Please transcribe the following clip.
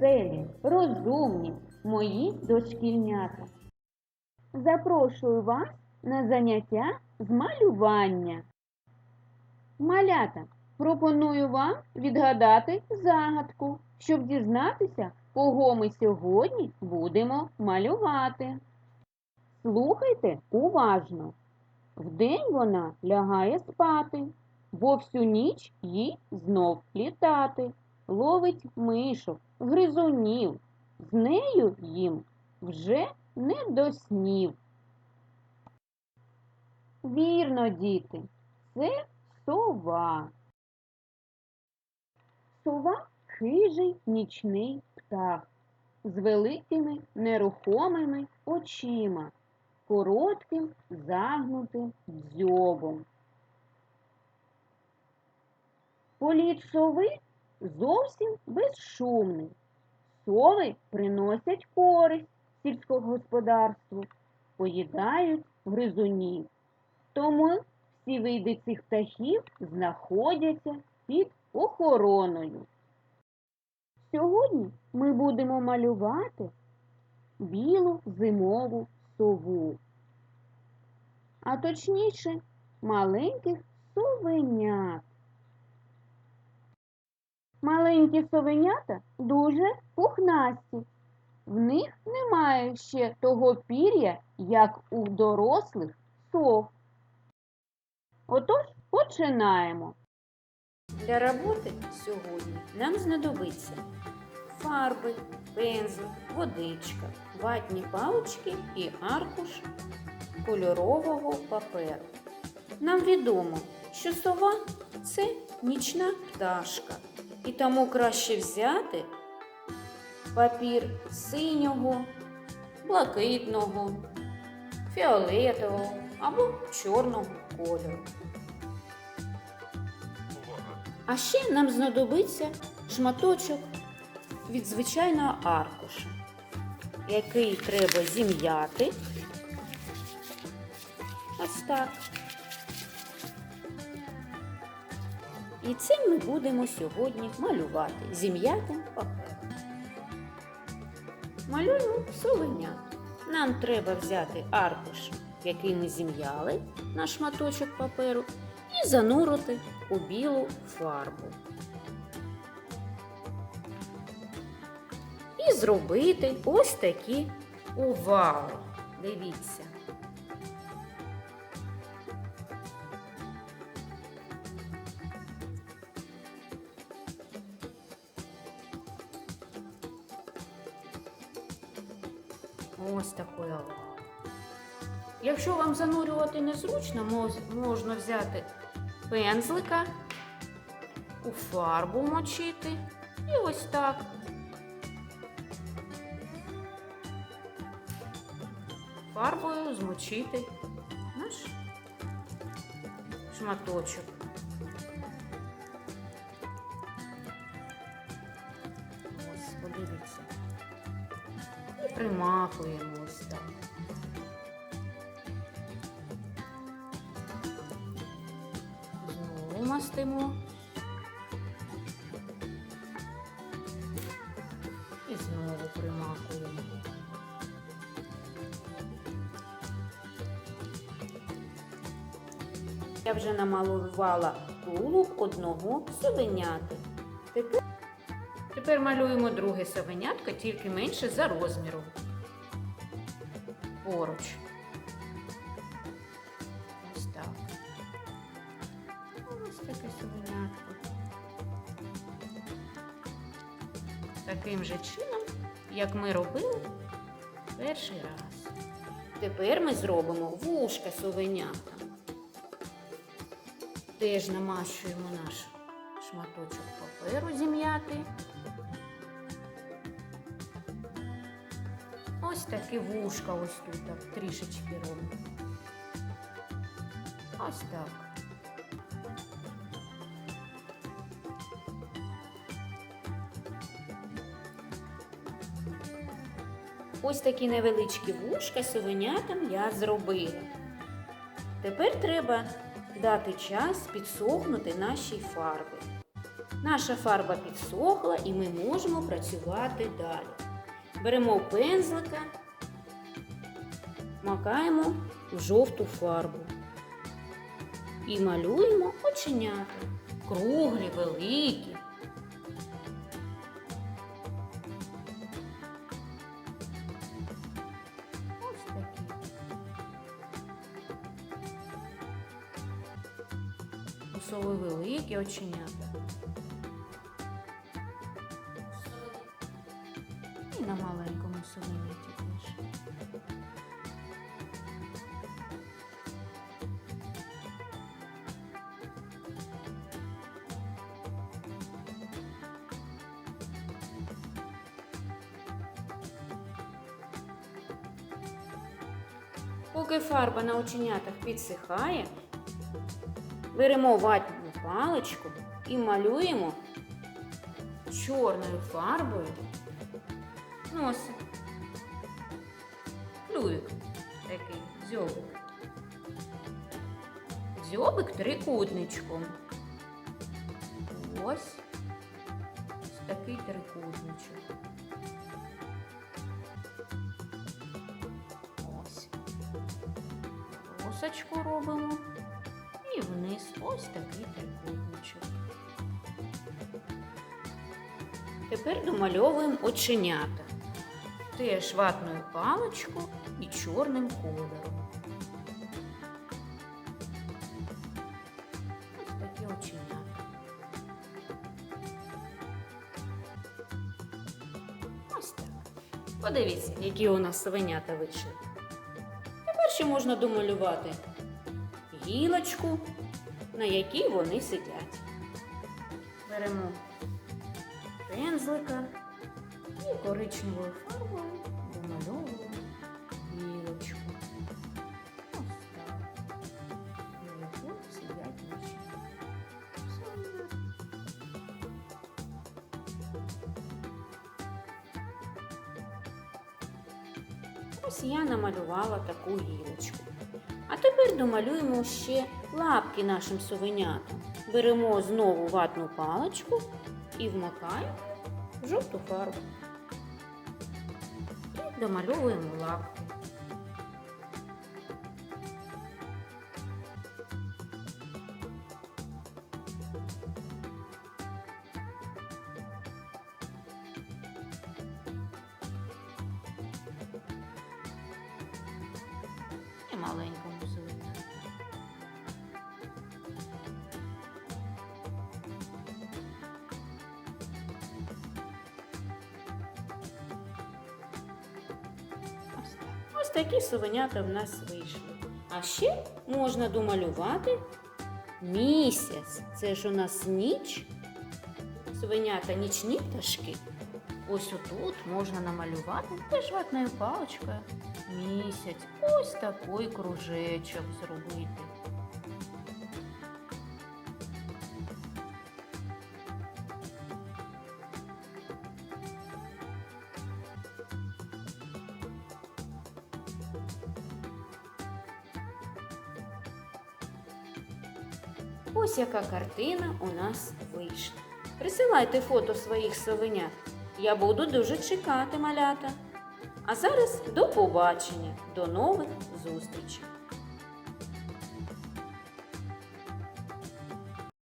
веселі, розумні, мої дошкільнята. Запрошую вас на заняття з малювання. Малята, пропоную вам відгадати загадку, щоб дізнатися, кого ми сьогодні будемо малювати. Слухайте уважно. Вдень вона лягає спати, бо всю ніч їй знов літати. Ловить мишок, гризунів, з нею їм вже не до снів. Вірно, діти, це сова. Сова хижий нічний птах з великими нерухомими очима, коротким загнутим дзьобом. Політ сови зовсім безшумний. Сови приносять користь сільськогосподарству, поїдають гризунів. Тому всі види цих птахів знаходяться під охороною. Сьогодні ми будемо малювати білу зимову сову, а точніше маленьких совенят. Маленькі совенята дуже пухнасті. В них немає ще того пір'я, як у дорослих сов. Отож, починаємо. Для роботи сьогодні нам знадобиться фарби, пензлик, водичка, ватні палички і аркуш кольорового паперу. Нам відомо, що сова це нічна пташка, і тому краще взяти папір синього, блакитного, фіолетового або чорного кольору. А ще нам знадобиться шматочок від звичайного аркуша, який треба зім'яти. Ось так. І цим ми будемо сьогодні малювати зім'ятим папером. Малюємо совеня. Нам треба взяти аркуш, який ми зім'яли на шматочок паперу, і занурити у білу фарбу. І зробити ось такі овали. Дивіться. Ось овал. Якщо вам занурювати незручно, можна взяти пензлика, у фарбу мочити і ось так. Фарбою змочити наш шматочок. Ось, подивіться. Примахуємо ось так. Знову мастимо. І знову примахуємо. Я вже намалювала тулуб одного совеняти. Тепер, тепер малюємо друге совенятко, тільки менше за розміром. Поруч. Ось так. Ось таке совенятко. Таким же чином, як ми робили перший раз. Тепер ми зробимо вушка совенята. Теж намащуємо наш шматочок паперу зім'яти. Ось такі вушка ось тут так, трішечки робимо. Ось так. Ось такі невеличкі вушка совенятам я зробила. Тепер треба дати час підсохнути нашій фарбі. Наша фарба підсохла і ми можемо працювати далі. Беремо пензлика, макаємо в жовту фарбу і малюємо оченята. Круглі, великі. Ось такі. Усови великі оченята. І на маленькому совеняті теж. Поки фарба на оченятах підсихає, беремо ватну паличку і малюємо чорною фарбою носик. Клювик такий, дзьобик. Дзьобик трикутничком. Ось ось такий трикутничок. Ось. Росочку робимо. І вниз ось такий трикутничок. Тепер домальовуємо оченята. Теж ватною паличкою і чорним кольором. Ось такі оченята. Ось так. Подивіться, які у нас свинята вийшли. Тепер ще можна домалювати гілочку, на якій вони сидять. Беремо пензлика і коричневою фарбою домальовуємо гілочку. Ось я намалювала таку гілочку. А тепер домалюємо ще лапки нашим совенятам. Беремо знову ватну паличку і вмакаємо в жовту фарбу. І домальовуємо лапки. І маленькому Ось такі совенята в нас вийшли. А ще можна домалювати місяць. Це ж у нас ніч. Свинята нічні пташки. Ось отут можна намалювати теж ватною паличкою місяць. Ось такий кружечок зробити. Ось яка картина у нас вийшла. Присилайте фото своїх совенят. Я буду дуже чекати малята. А зараз до побачення, до нових зустрічей!